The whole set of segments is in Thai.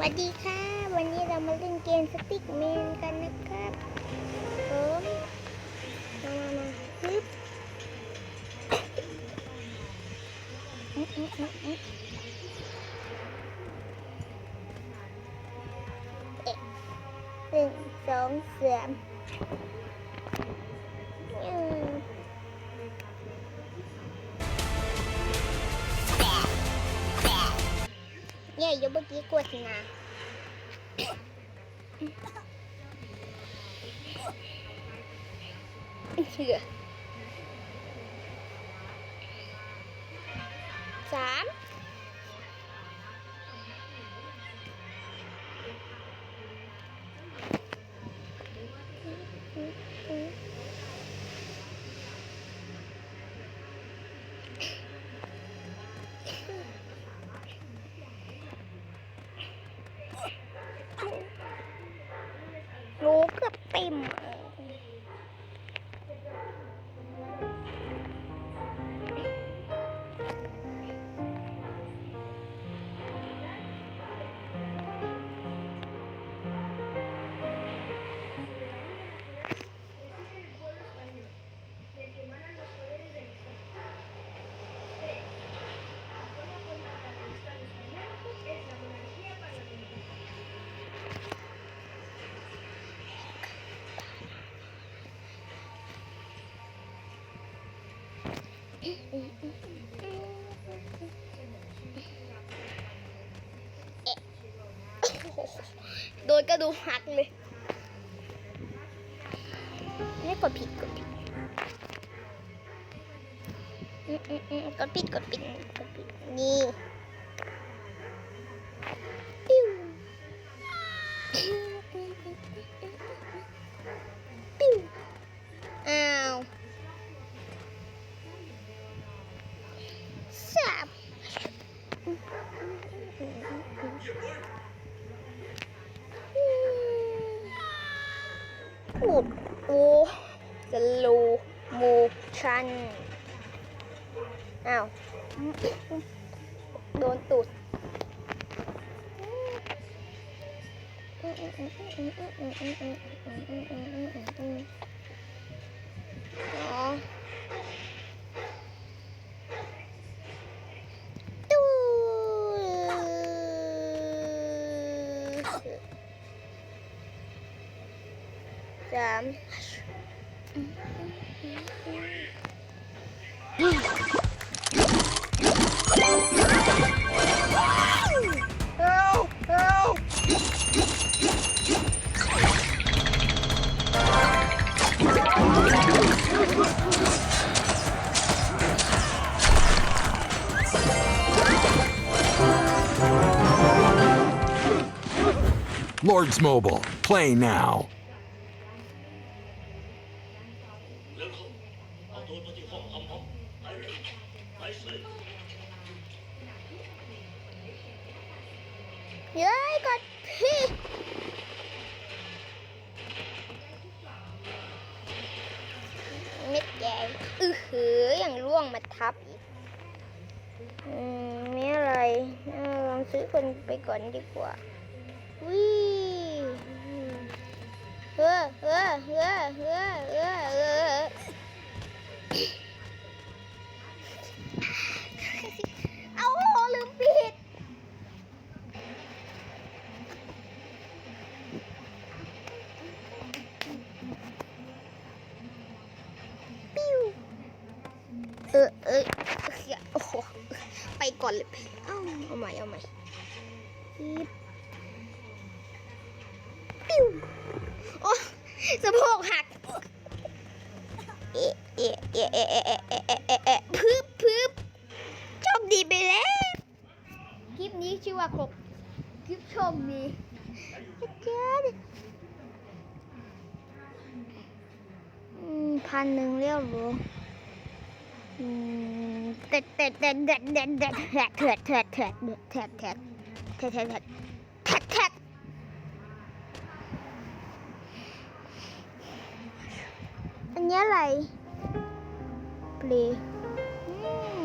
สวัสดีค่ะ วันนี้เรามาเล่นเกมสติ๊กแมนกันนะครับผมมามามาปึ๊บเอ๊ะหนึ่งสองสาม เนี่ยยเมื่อกี้กดนะเชื่อสาม โดนกระดูหักเลยนี่กดผิดกดผิดอืมอืมอืมกดผิดกดผิดกดผิดนี่ สโลโมชันอ้าว โดนตูดอ๋อตูดสามเอาเอา Lords Mobile, play now. ทับอีกอืมไม่อะไรเออลองซื้อคนไปก่อนดีกว่าวิเฮ้อเฮ้อเฮ้อเฮ้อเฮ้อ เออเออเหี้ยโอ้โหไปก่อนเลยเอ้าเอาใหม่เอาใหม่ปิ๊บปิ้วโอ้สะโพกหักเอะเอะเอะเอะเอะเอะเอะเอะเอะเอะพึบพึบโชคดีไปแล้วคลิปนี้ชื่อว่าครบคลิปโชคดีเจ๊ดอืมพันหนึ่งเรียวหรืออืม เด็ดเด็ดเด็ดเด็ดเด็ดเด็ดเด็ดเถิดเถิดเถิดเถิดเถิดเถิดเถิดเถิดเถิดเถิดอันนี้อะไรปลี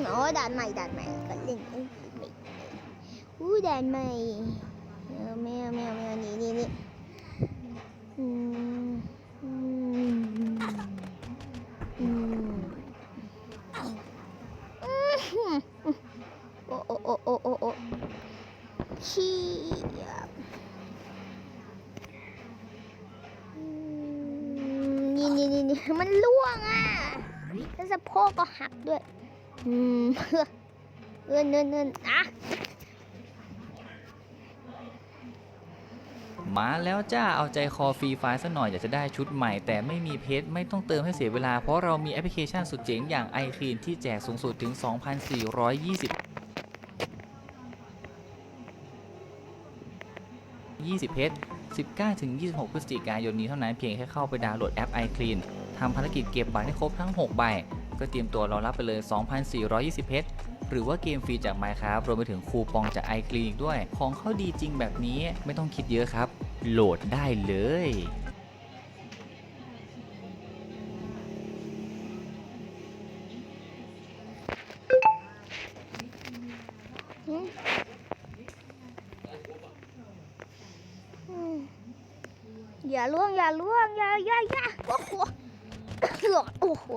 โอ้ด่านใหม่ด่านใหม่ก็เล่นอู้ด่านใหม่แมวแมวแมวนี่นี่นี่อืมอืม นี่นี่นี่นี่มันล่วงอะแล้วสะโพกก็หักด้วย อืมเอินเอินเอินอะมาแล้วจ้า เอาใจคอฟรีไฟล์ซะหน่อยอยากจะได้ชุดใหม่ แต่ไม่มีเพชรไม่ต้องเติมให้เสียเวลา เพราะเรามีแอปพลิเคชันสุดเจ๋งอย่าง i c l e a n ที่แจกสูงสุดถึง 2,420 20 เพชร 19ถึง26 พฤศจิกายนนี้เท่านั้นเพียงแค่เข้าไปดาวน์โหลดแอป i c l e a n ทำภารกิจเก็บบัตรให้ครบทั้ง 6 ใบ ก็เตรียมตัวรอรับไปเลย 2,420 เพชร หรือว่าเกมฟรีจาก Minecraft รวมไปถึงคูปองจาก i c l e a n อีกด้วย ของเข้าดีจริงแบบนี้ไม่ต้องคิดเยอะครับ โหลดได้เลย อย่าล่วงอย่าล่วงอย่าอย่าอย่าโอ้โหโอ้โห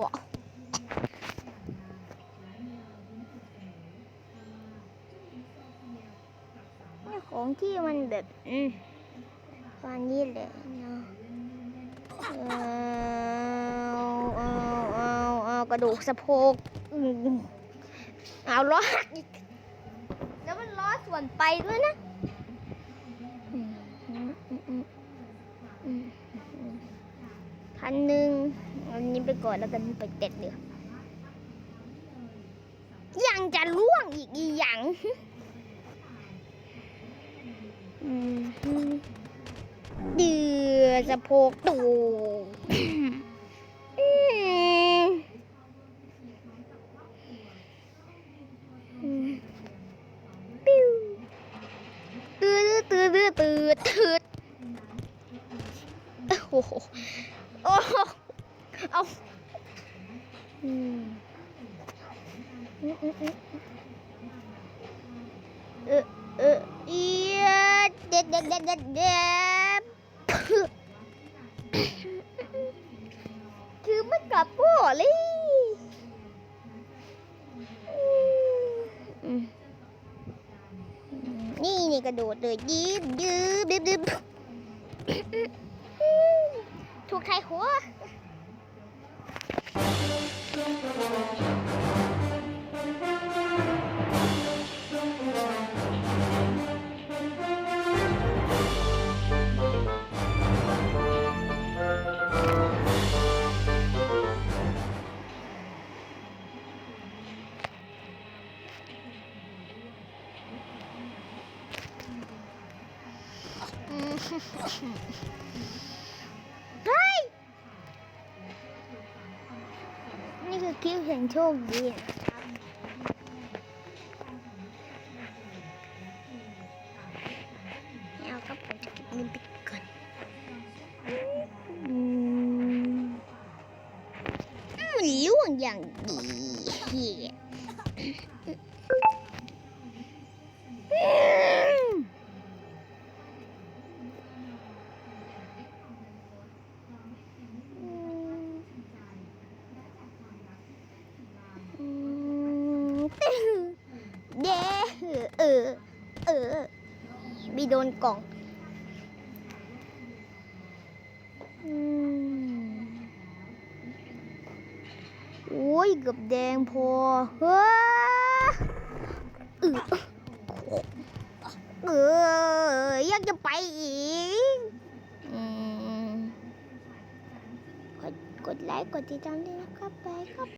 นี่ของที่มันแบบอืมตอนนี้แหละเนาะเอาเอาเอาเอากระดูกสะโพกเอาล้อหักอีกแล้วมันล้อส่วนไปด้วยนะอืมอืมอืมอืมอืมอืม อันหนึ่งอันนี้ไปก่อนแล้วกันไปเต็ดเดียวยังจะล่วงอีกอีหยังอืมอืมเดือสะโพกตูอืมอืม ปิ้วตืดตืดตืดตืดตืดโอ้โหโอ้โห เอาอืมอืมอืมอืมเออเออเอียดเด็ดเด็ดเด็ดเด็ดเด็ดคือไม่กลับพ่อเลยนี่นี่กระโดดเลยยืบยืบยืบยืบถูกใครหัว อื อคลิปแห่งโชคดีเอาก็ไปเก็บเงินไปก่อนอืมมันล่วงอย่างดีเฮียอืม อืมเด้เออ เออมี โดนกล่องอืมโอ้ยเกือบแดงพอเฮ้อเอออออยากจะไปอีกอืมกดกดไลค์กดติดตามด้วยนะครับไปครับ